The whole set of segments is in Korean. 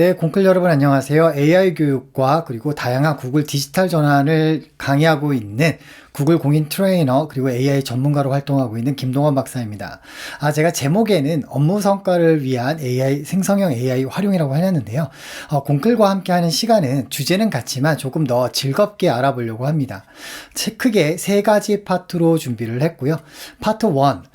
네, 공클 여러분 안녕하세요. AI 교육과 그리고 다양한 구글 디지털 전환을 강의하고 있는 구글 공인 트레이너 그리고 AI 전문가로 활동하고 있는 김동원 박사입니다. 아, 제가 제목에는 업무 성과를 위한 AI 생성형 AI 활용이라고 해놨는데요. 어, 공클과 함께하는 시간은 주제는 같지만 조금 더 즐겁게 알아보려고 합니다. 크게 세 가지 파트로 준비를 했고요. 파트 1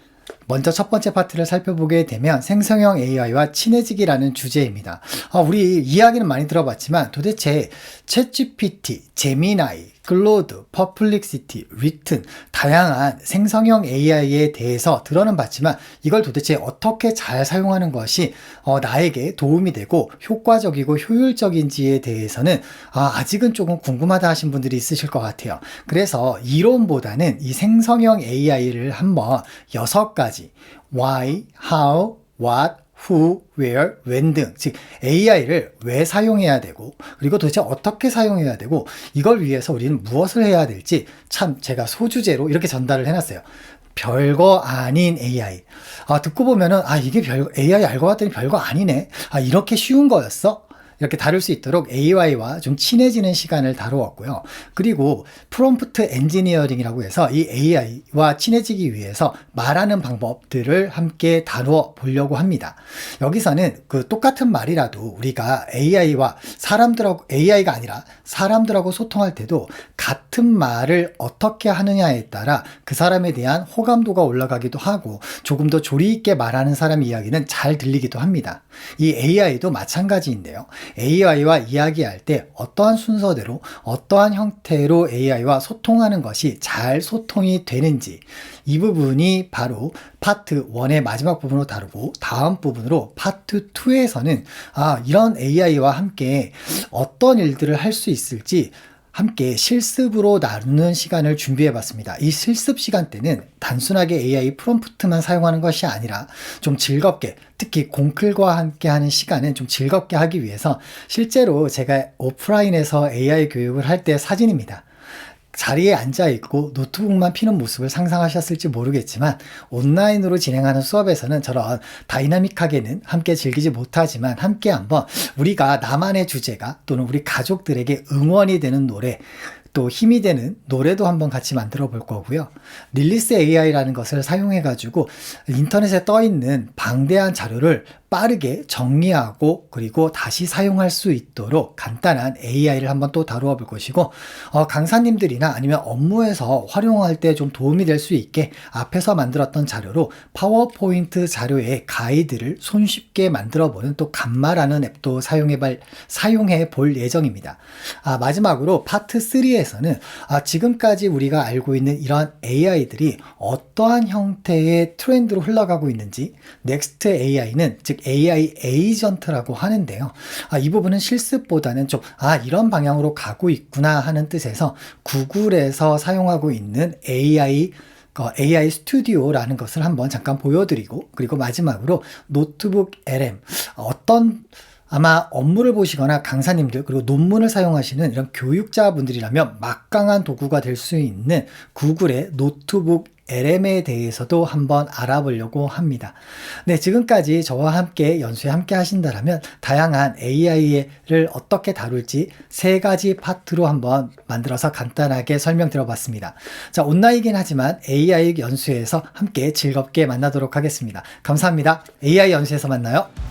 먼저 첫 번째 파트를 살펴보게 되면 생성형 AI와 친해지기라는 주제입니다. 아, 우리 이야기는 많이 들어봤지만 도대체 챗GPT, 제미나이, 글로드, 퍼플릭시티, 리튼 다양한 생성형 AI에 대해서 들어는 봤지만 이걸 도대체 어떻게 잘 사용하는 것이 어, 나에게 도움이 되고 효과적이고 효율적인지에 대해서는 아, 아직은 조금 궁금하다 하신 분들이 있으실 것 같아요. 그래서 이론보다는 이 생성형 AI를 한번 여섯 가지 why, how, what, who, where, when 등, 즉 AI를 왜 사용해야 되고 그리고 도대체 어떻게 사용해야 되고 이걸 위해서 우리는 무엇을 해야 될지 참 제가 소주제로 이렇게 전달을 해놨어요. 별거 아닌 AI. 아, 듣고 보면은, 아, 이게 별, AI 알고 봤더니 별거 아니네. 아, 이렇게 쉬운 거였어? 이렇게 다룰 수 있도록 AI와 좀 친해지는 시간을 다루었고요. 그리고 프롬프트 엔지니어링이라고 해서 이 AI와 친해지기 위해서 말하는 방법들을 함께 다루어 보려고 합니다. 여기서는 그 똑같은 말이라도 우리가 AI와 사람들하고 AI가 아니라 사람들하고 소통할 때도 같은 말을 어떻게 하느냐에 따라 그 사람에 대한 호감도가 올라가기도 하고 조금 더 조리 있게 말하는 사람 이야기는 잘 들리기도 합니다. 이 AI도 마찬가지인데요. AI와 이야기할 때 어떠한 순서대로 어떠한 형태로 AI와 소통하는 것이 잘 소통이 되는지 이 부분이 바로 파트 1의 마지막 부분으로 다루고 다음 부분으로 파트 2에서는 아 이런 AI와 함께 어떤 일들을 할 수 있을지 함께 실습으로 나누는 시간을 준비해 봤습니다. 이 실습 시간 때는 단순하게 AI 프롬프트만 사용하는 것이 아니라 좀 즐겁게 특히 공클과 함께 하는 시간은 좀 즐겁게 하기 위해서 실제로 제가 오프라인에서 AI 교육을 할 때 사진입니다. 자리에 앉아 있고 노트북만 피는 모습을 상상하셨을지 모르겠지만 온라인으로 진행하는 수업에서는 저런 다이나믹하게는 함께 즐기지 못하지만 함께 한번 우리가 나만의 주제가 또는 우리 가족들에게 응원이 되는 노래 또 힘이 되는 노래도 한번 같이 만들어 볼 거고요. 릴리스 AI라는 것을 사용해 가지고 인터넷에 떠 있는 방대한 자료를 빠르게 정리하고 그리고 다시 사용할 수 있도록 간단한 AI를 한번 또 다루어 볼 것이고 어, 강사님들이나 아니면 업무에서 활용할 때 좀 도움이 될 수 있게 앞에서 만들었던 자료로 파워포인트 자료의 가이드를 손쉽게 만들어 보는 또 감마라는 앱도 사용해, 발, 사용해 볼 예정입니다. 아, 마지막으로 파트 3에서는 아, 지금까지 우리가 알고 있는 이런 AI들이 어떠한 형태의 트렌드로 흘러가고 있는지 넥스트 AI는 즉 AI 에이전트라고 하는데요. 아, 이 부분은 실습보다는 좀, 아, 이런 방향으로 가고 있구나 하는 뜻에서 구글에서 사용하고 있는 AI 어, AI 스튜디오라는 것을 한번 잠깐 보여드리고 그리고 마지막으로 노트북 LM 어떤 아마 업무를 보시거나 강사님들 그리고 논문을 사용하시는 이런 교육자분들이라면 막강한 도구가 될 수 있는 구글의 노트북 LM에 대해서도 한번 알아보려고 합니다. 네, 지금까지 저와 함께 연수에 함께 하신다면 다양한 AI를 어떻게 다룰지 세 가지 파트로 한번 만들어서 간단하게 설명드려 봤습니다. 자, 온라인이긴 하지만 AI 연수에서 함께 즐겁게 만나도록 하겠습니다. 감사합니다. AI 연수에서 만나요.